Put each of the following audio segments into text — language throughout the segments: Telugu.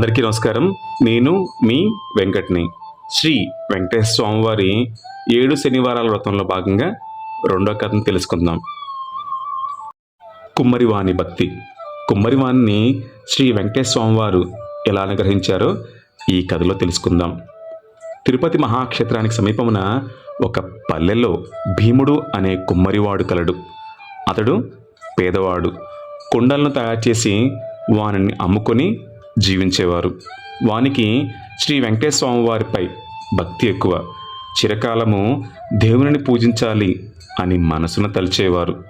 అందరికీ నమస్కారం. నేను మీ వెంకట్ని. శ్రీ వెంకటేశ్వర స్వామివారి ఏడు శనివారాల వ్రతంలో భాగంగా రెండో కథను తెలుసుకుందాం. కుమ్మరివాణి భక్తి. కుమ్మరివాణిని శ్రీ వెంకటేశ్వర స్వామివారు ఎలా అనుగ్రహించారో ఈ కథలో తెలుసుకుందాం. తిరుపతి మహాక్షేత్రానికి సమీపమున ఒక పల్లెలో భీముడు అనే కుమ్మరివాడు కలడు. అతడు పేదవాడు. కుండలను తయారు చేసి వానిని అమ్ముకొని జీవించేవారు. వానికి శ్రీ వెంకటేశ్వరస్వామి వారిపై భక్తి ఎక్కువ. చిరకాలము దేవునిని పూజించాలి అని మనసున తలిచేవారు.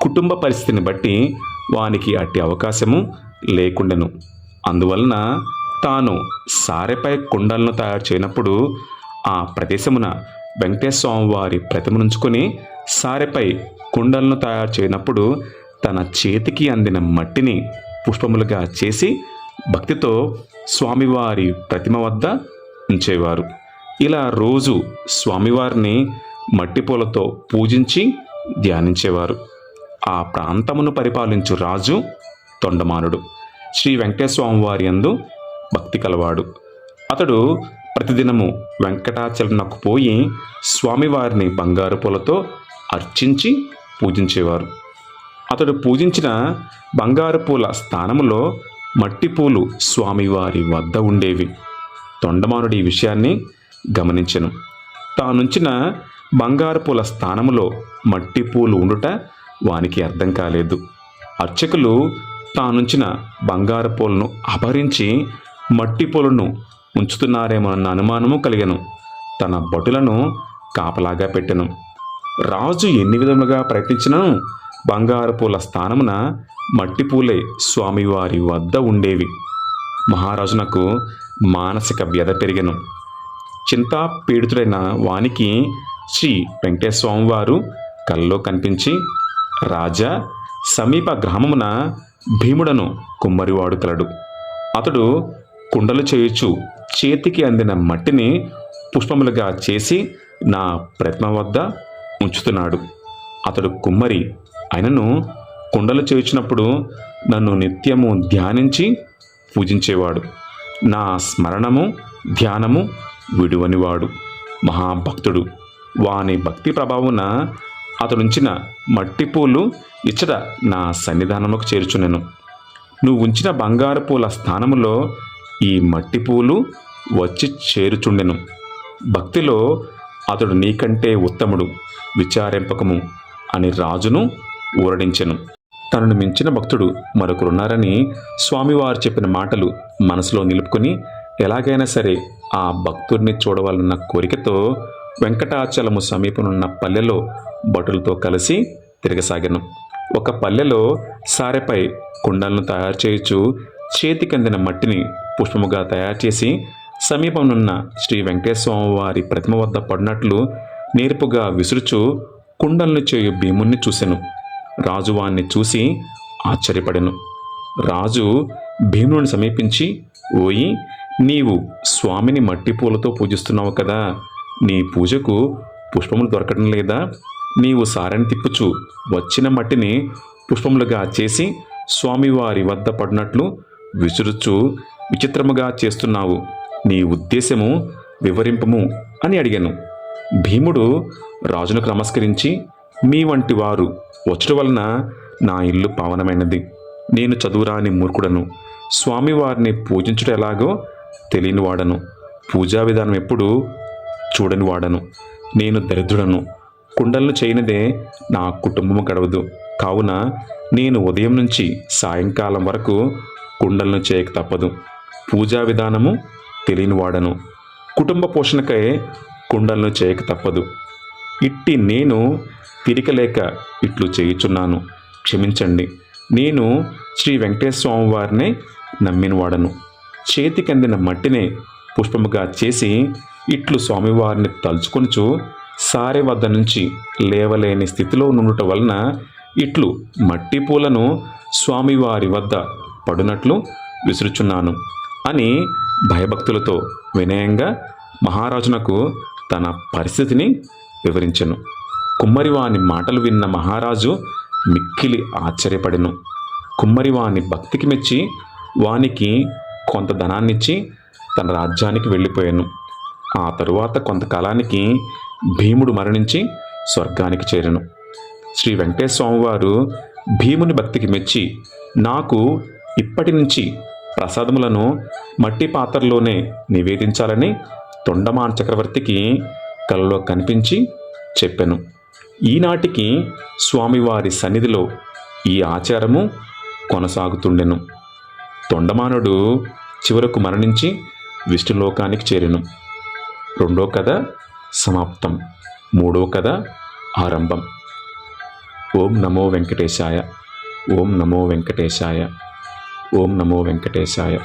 కుటుంబ పరిస్థితిని బట్టి వానికి అట్టి అవకాశము లేకుండెను. అందువలన తాను సారెపై కుండలను తయారు చేయనప్పుడు ఆ ప్రదేశమున వెంకటేశ్వర వారి ప్రతిమనుంచుకొని సారెపై కుండలను తయారు చేయనప్పుడు తన చేతికి అందిన మట్టిని పుష్పములుగా చేసి భక్తితో స్వామివారి ప్రతిమ వద్ద ఉంచేవారు. ఇలా రోజు స్వామివారిని మట్టి పూలతో పూజించి ధ్యానించేవారు. ఆ ప్రాంతమును పరిపాలించు రాజు తొండమానుడు. శ్రీ వెంకటేశ్వర వారి యందు భక్తి కలవాడు. అతడు ప్రతిదినము వెంకటాచలనకు పోయి స్వామివారిని బంగారు పూలతో అర్చించి పూజించేవారు. అతడు పూజించిన బంగారు పూల స్థానములో మట్టిపూలు స్వామివారి వద్ద ఉండేవి. తొండమానుడి ఈ విషయాన్ని గమనించను. తానుంచిన బంగారు పూల స్థానములో మట్టి పూలు ఉండుట వానికి అర్థం కాలేదు. అర్చకులు తానుంచిన బంగారు పూలను అపహరించి మట్టి పూలను ఉంచుతున్నారేమోనన్న అనుమానము కలిగను. తన భటులను కాపలాగా పెట్టెను. రాజు ఎన్ని విధములుగా ప్రయత్నించినను? బంగారు పూల స్థానమున మట్టి పూలే స్వామివారి వద్ద ఉండేవి. మహారాజునకు మానసిక వ్యధ పెరిగను. చింతా పీడితుడైన వానికి శ్రీ వెంకటేశ్వర కల్లో కనిపించి రాజా సమీప గ్రామమున భీముడను కుమ్మరివాడు కలడు. అతడు కుండలు చేయుచు చేతికి అందిన మట్టిని పుష్పములుగా చేసి నా ప్రతిమ వద్ద ఉంచుతున్నాడు. అతడు కుమ్మరి ఆయనను కుండలు చేర్చినప్పుడు నన్ను నిత్యము ధ్యానించి పూజించేవాడు. నా స్మరణము ధ్యానము విడువనివాడు. మహాభక్తుడు. వాని భక్తి ప్రభావున అతడుంచిన మట్టి పూలు ఇచ్చట నా సన్నిధానంలోకి చేర్చునెను నువ్వు ఉంచిన బంగారు పూల స్థానములో ఈ మట్టి పూలు వచ్చి చేరుచుండెను. భక్తిలో అతడు నీకంటే ఉత్తముడు విచారింపకము అని రాజును ఊరడించెను. తనను మించిన భక్తుడు మరొకరున్నారని స్వామివారు చెప్పిన మాటలు మనసులో నిలుపుకొని ఎలాగైనా సరే ఆ భక్తుడిని చూడవాలన్న కోరికతో వెంకటాచలము సమీపనున్న పల్లెలో భటులతో కలిసి తిరగసాగాను. ఒక పల్లెలో సారెపై కుండలను తయారు చేయుచు చేతికందిన మట్టిని పుష్పముగా తయారు చేసి సమీపంనున్న శ్రీ వెంకటేశ్వర వారి ప్రతిమ వద్ద పడినట్లు నేర్పుగా విసురుచు కుండలను చేయు భీముణ్ణి చూసెను. రాజు వాణ్ణి చూసి ఆశ్చర్యపడెను. రాజు భీముని సమీపించి ఓయి నీవు స్వామిని మట్టి పూలతో పూజిస్తున్నావు కదా నీ పూజకు పుష్పములు దొరకడం లేదా? నీవు సారని తిప్పుచు వచ్చిన మట్టిని పుష్పములుగా చేసి స్వామివారి వద్ద పడినట్లు విసురుచు విచిత్రముగా చేస్తున్నావు. నీ ఉద్దేశము వివరింపము అని అడిగాను. భీముడు రాజును నమస్కరించి మీ వంటి వారు వచ్చడం వలన నా ఇల్లు పావనమైనది. నేను చదువురాని మూర్ఖుడను. స్వామివారిని పూజించడం ఎలాగో తెలియని వాడను పూజా విధానం ఎప్పుడు చూడని వాడను నేను దరిద్రుడను. కుండలను చేయనిదే నా కుటుంబము గడవదు. కావున నేను ఉదయం నుంచి సాయంకాలం వరకు కుండలను చేయక తప్పదు. పూజా విధానము తెలియని వాడను కుటుంబ పోషణకై కుండలను చేయక తప్పదు. ఇట్టి నేను తిరికలేక ఇట్లు చేయుచున్నాను. క్షమించండి. నేను శ్రీ వెంకటేశ్వర వారిని నమ్మినవాడను. నమ్మిన వాడను చేతికందిన మట్టినే పుష్పముగా చేసి ఇట్లు స్వామివారిని తలుచుకొనుచు సారె వద్ద నుంచి లేవలేని స్థితిలో నుండుట వలన ఇట్లు మట్టి పూలను స్వామివారి వద్ద పడునట్లు విసురుచున్నాను అని భయభక్తులతో వినయంగా మహారాజునకు తన పరిస్థితిని వివరించను. కుమ్మరివాని మాటలు విన్న మహారాజు మిక్కిలి ఆశ్చర్యపడెను. కుమ్మరివాని భక్తికి మెచ్చి వానికి కొంత ధనాన్నిచ్చి తన రాజ్యానికి వెళ్ళిపోయాను. ఆ తరువాత కొంతకాలానికి భీముడు మరణించి స్వర్గానికి చేరను. శ్రీ వెంకటేశ్వర భీముని భక్తికి మెచ్చి నాకు ఇప్పటి నుంచి ప్రసాదములను మట్టి పాత్రలోనే నివేదించాలని తొండమాన్ చక్రవర్తికి కలలో కనిపించి చెప్పాను. ఈనాటికి స్వామివారి సన్నిధిలో ఈ ఆచారము కొనసాగుతుండెను. తొండమానుడు చివరకు మరణించి విష్ణులోకానికి చేరెను. రెండో కథ సమాప్తం. మూడో కథ ఆరంభం. ఓం నమో వెంకటేశాయ. ఓం నమో వెంకటేశాయ. ఓం నమో వెంకటేశాయ.